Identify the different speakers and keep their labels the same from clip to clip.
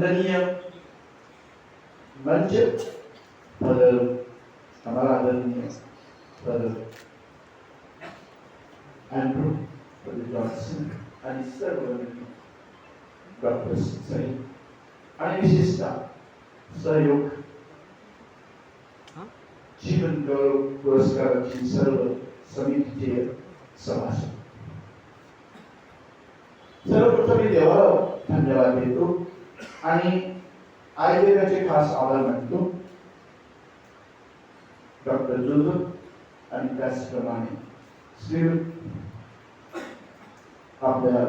Speaker 1: वंदनीय मंच पर हमारा आदरणीय पर अँड्रू पर जॉन्सन आणि सर्व डॉक्टर सई आणि विशेषतः सहयोग जीवन गौरव पुरस्काराची सर्व समितीचे सभासद सर्वप्रथम मी देवाला धन्यवाद देतो आणि आयुर्वेदाचे खास आभार मानतो डॉक्टर जोजफ आणि त्याचप्रमाणे श्री आपल्या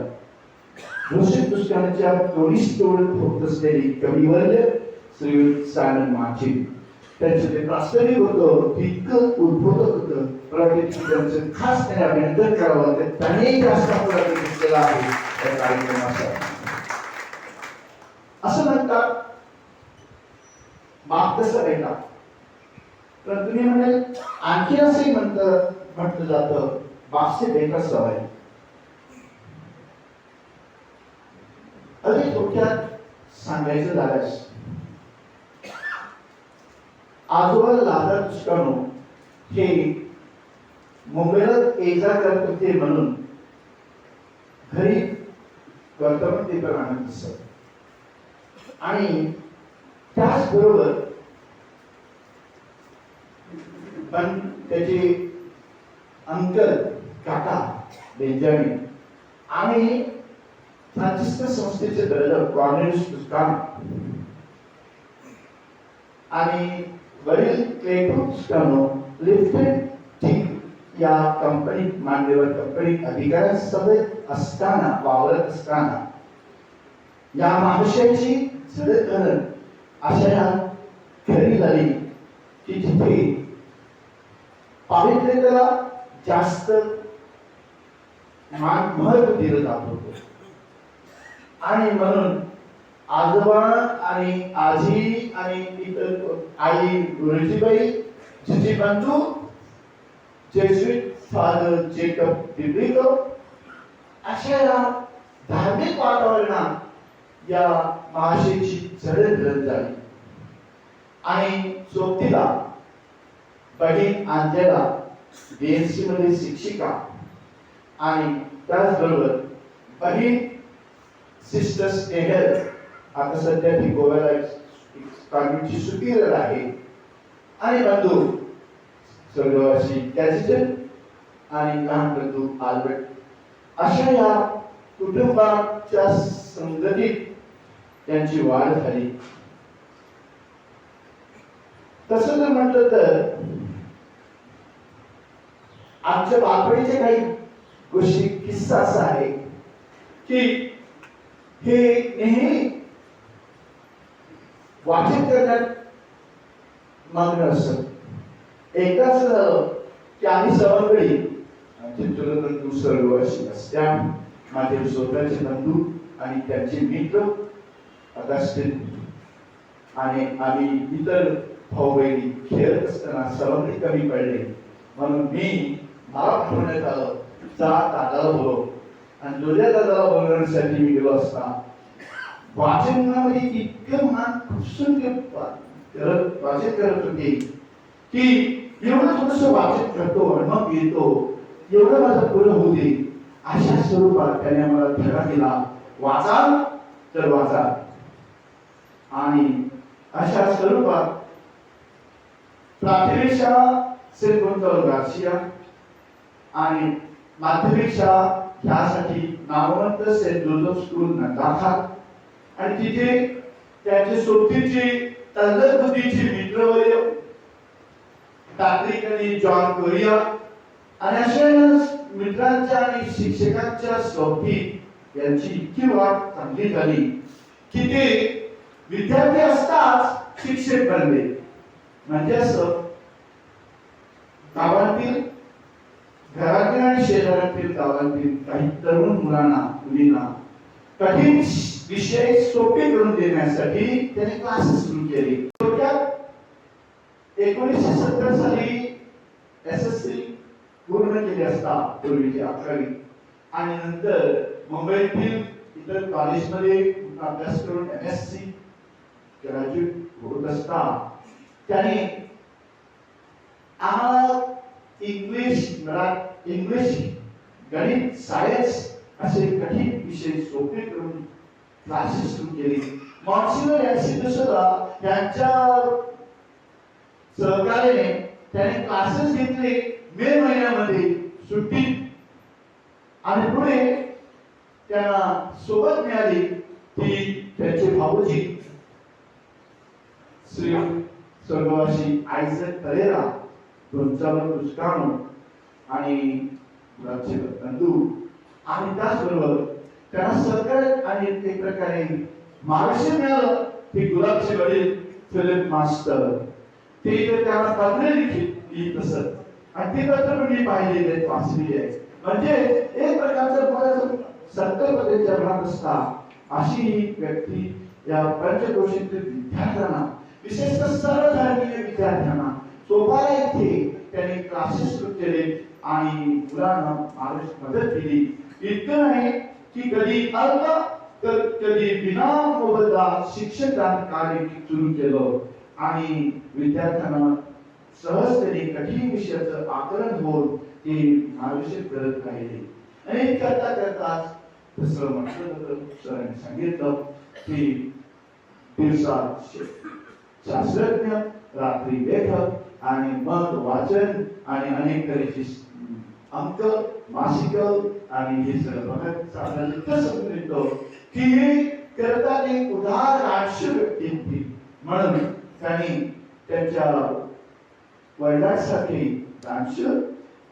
Speaker 1: घोषित पुस्तकांच्या तोडीस तोड होत असलेली कविवर्य श्री सानंद माची त्यांचं जे प्रास्ताविक होतं तितकं उद्भवत होत होतं त्यांचं खास त्यांनी अभिनंदन करावं त्यांनी जास्त प्रगती घेतलेला आहे त्या कार्यक्रमासाठी. असं म्हणतात बाप कसं ऐका. तर तुम्ही म्हणाल आणखी असंही म्हणत म्हटलं जातं बापसे बेकार सवय. अरे थोडक्यात सांगायचं झाल्यास आजोबा लादा दुष्काणू हे मुंबईला एकदा करत होते म्हणून घरी गंतवती प्रमाणात दिसत. आणि त्याचबरोबर पण त्याचे अंकल काका बेंजामिन आणि फ्रान्सिस्कन संस्थेचे ब्रदर कॉर्नेलियस पुस्तकान आणि वरील क्लेटो पुस्तकानो लिफ्टेड थिंक या कंपनीत मान्यवर कंपनीत अधिकाऱ्यांसोबत असताना वावरत असताना या महाशयाची जडणघडण अशा या घरी झाली की जिथे पावित्र्यतेला जास्त महत्त्व दिलं जात होत. आणि म्हणून आजोबा आणि आजी आणि इतर आई गुरुजीबाई जिजी बंधू जेसुईट फादर जेकब दिब्रिको अशा या धार्मिक वातावरणात या महाशेची धरत झाली. आणि सोबतीला बहीण अंजला बीएससी मध्ये शिक्षिका आणि त्याचबरोबर बहीण सिस्टर स्नेहल आता सध्या ती गोव्याला कॉन्व्हेंटची सुपीरियर आहे. आणि बंधू स्वर्गवासी कॅसिटन आणि लहान बंधू आल्बर्ट अशा या कुटुंबाच्या संगतीत त्यांची वाढ झाली. तसं जर म्हटलं तर आमच्या बापडीचे काही गोष्टी किस्सा असा आहे की हे नेहमी वाचित करण्यात मग्न असत. एकदाच की आम्ही सवंगडी आमचे सर्व अशी असत्या माझे स्वतःचे बंधू आणि त्यांचे मित्र अगस्टिन आणि आम्ही इतर भाऊ बहिणी खेळत असताना सर्वांनी कमी पडले. म्हणून मी मला ठेवण्यात आलं जा दादाला बोलव. आणि दुर्या दादाला बोलवण्यासाठी मी गेलो असता वाचनामध्ये इतकं मन खुपसून करत वाचन करत होते की एवढं थोडस वाचन करतो मग येतो एवढं माझं पूर्ण होते अशा स्वरूपात त्याने मला धडा दिला. वाचाल तर वाचा. आणि अशा स्वरूपात प्राथमिक शाळा श्रीगुंतवणूक गार्शिया आणि माध्यमिक शाळा ह्यासाठी नामवंत सेंट जोसेफ स्कूल दाखल आणि तिथे त्याचे सोबतीचे तल्लख मित्रवर्य तांत्रिक आणि जॉन कोरिया आणि अशा मित्रांच्या आणि शिक्षकांच्या सोबतीत यांची इतकी वाट चांगली झाली की ते विद्यार्थी असताच शिक्षक बनले. म्हणजे असं गावातील घरातील आणि शेजारातील गावातील काही तरुण मुलांना मुलींना कठीण विषय सोपे करून देण्यासाठी त्याने क्लासेस सुरू केले. थोडक्यात एकोणीसशे सत्तर साली एस एस सी पूर्ण केली असता पूर्वीची अकरावी. आणि नंतर मुंबईतील इतर कॉलेजमध्ये अभ्यास करून एम एस सी ग्रॅज्युएट होत असता. त्याने आम्हाला इंग्लिश इंग्लिश गणित सायन्स असे कठीण विषय सोपे करून क्लासेस सुरू केले. मॉन्सिनर यांची सुद्धा त्यांच्या सहकार्याने त्याने क्लासेस घेतले मे महिन्यामध्ये सुट्टीत आणि पुढे त्यांना सोबत मिळाली ती त्यांचे भाऊजी. श्री स्वर्गवासी आयझक तरेरा गोंचालो दुष्काणू आणि गुलाबचे बंधू. आणि त्याचबरोबर त्यांना सहकार्य आणि एक प्रकारे मार्गदर्शन मिळालं ते गुलाबचे वडील फिलिप मास्टर. ते इथे त्यांना पत्र लिखित लिहित असत आणि ते पत्र मी पाहिलेले आहेत, वाचलेली आहे. म्हणजे एक प्रकारचं बोलायचं संकल्प त्यांच्या असता अशी ही व्यक्ती या पंचदोषीतील विद्यार्थ्यांना विशेषतः सर्वधर्मीय विद्यार्थ्यांना सोपारा येथे त्यांनी क्लासेस सुरू केले आणि मुलांना मार्गदर्शन मदत केली. इतकं नाही की कधी अल्प तर कधी विना मोबदला शिक्षकांनी कार्य सुरू केलं. आणि विद्यार्थ्यांना सहजतेने कठीण विषयाचं आकलन होऊन ते मार्गदर्शन करत राहिले. आणि करता करता तसं म्हटलं होतं सरांनी सांगितलं की दिवसात शास्त्रज्ञ रात्री लेखक आणि मग वाचन आणि अनेक तऱ्हेची अंक मासिक आणि हे सगळं बघत चाललं इतकं समजून की करता ते उदार आयुष्य व्यक्ती म्हणून त्यांनी त्यांच्या वडिलांसाठी दानशूर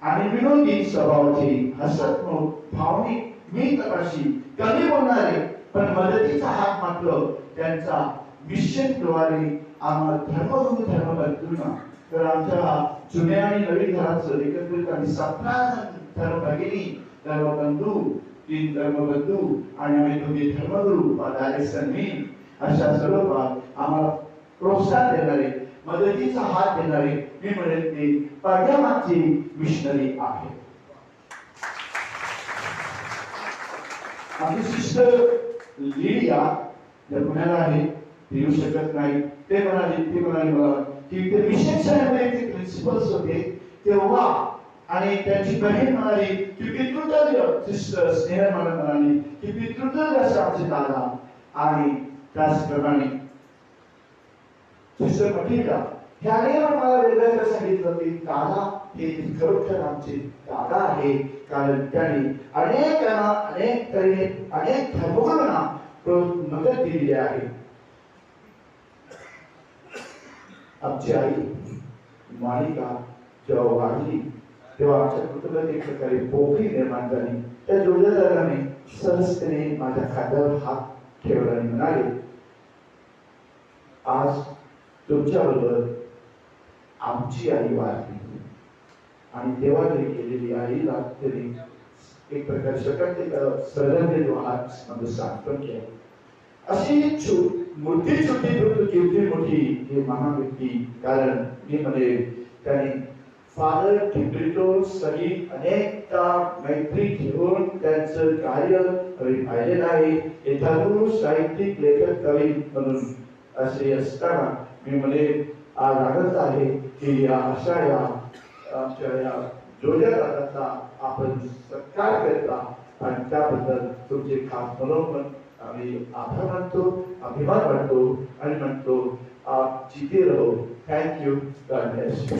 Speaker 1: आणि विनोदी स्वभावाची हसतमुख भावनिक मी तपाशी कमी बोलणारे पण मदतीचा हात मात्र त्यांचा मिशनद्वारे आम्हाला धर्मगुरु धर्मबंधूंना तर आमच्या जुन्या आणि नवीन घराचं एकत्रित आणि सतरा धर्म भगिनी धर्मबंधू तीन धर्मबंधू आणि आम्ही दोघे धर्मगुरु डायरेक्शन मी अशा स्वरूपात आम्हाला प्रोत्साहन देणारे मदतीचा हात देणारे मी म्हणेल ते पाठ्यामागचे मिशनरी आहे. आमची सिस्टर लिडिया ज्या पुण्याला आहे ती येऊ शकत नाही ते म्हणाले ते म्हणाले मला की ते विशेष शाळेमध्ये ते प्रिन्सिपल्स होते तेव्हा आणि त्यांची बहीण म्हणाली की पितृतज्ञ सिस्टर स्नेहल मला म्हणाली की पितृतज्ञ असे आमचे दादा आणि त्याचप्रमाणे सिस्टर म्हटली का ह्याने मला वेगळं सांगितलं की दादा हे खरोखर आमचे दादा आहे कारण त्यांनी अनेकांना अनेक तऱ्हे अनेक धर्मगुरूंना मदत दिलेली आहे. आमची आई मालिका जेव्हा वाढली तेव्हा आमच्या कुटुंबात एक प्रकारे पोखरी निर्माण झाली त्या जोडीदाराने सहजतेने माझ्या खात्यावर हात ठेवला आणि म्हणाले आज तुमच्याबरोबर आमची आई वाढली आणि तेव्हा तरी केलेली आईला तरी एक प्रकार शकत सरळ हात माझं साठवण केलं अशी छो- मोठी छोटी परंतु केवढी मोठी हे महान व्यक्ती कारण मी म्हणे त्यांनी फादर टिब्रिटो सहित अनेकदा मैत्री घेऊन त्यांचं कार्य आम्ही पाहिलेलं आहे. हे साहित्यिक लेखक कवी म्हणून असे असताना मी म्हणे आज आहे की या अशा या आमच्या या जोड्या दादाचा आपण सत्कार करता आणि त्याबद्दल तुमचे खास मनोमन आम्ही आभार मानतो अभिमान मानतो आणि म्हणतो आप जीते रहो. Thank you God bless you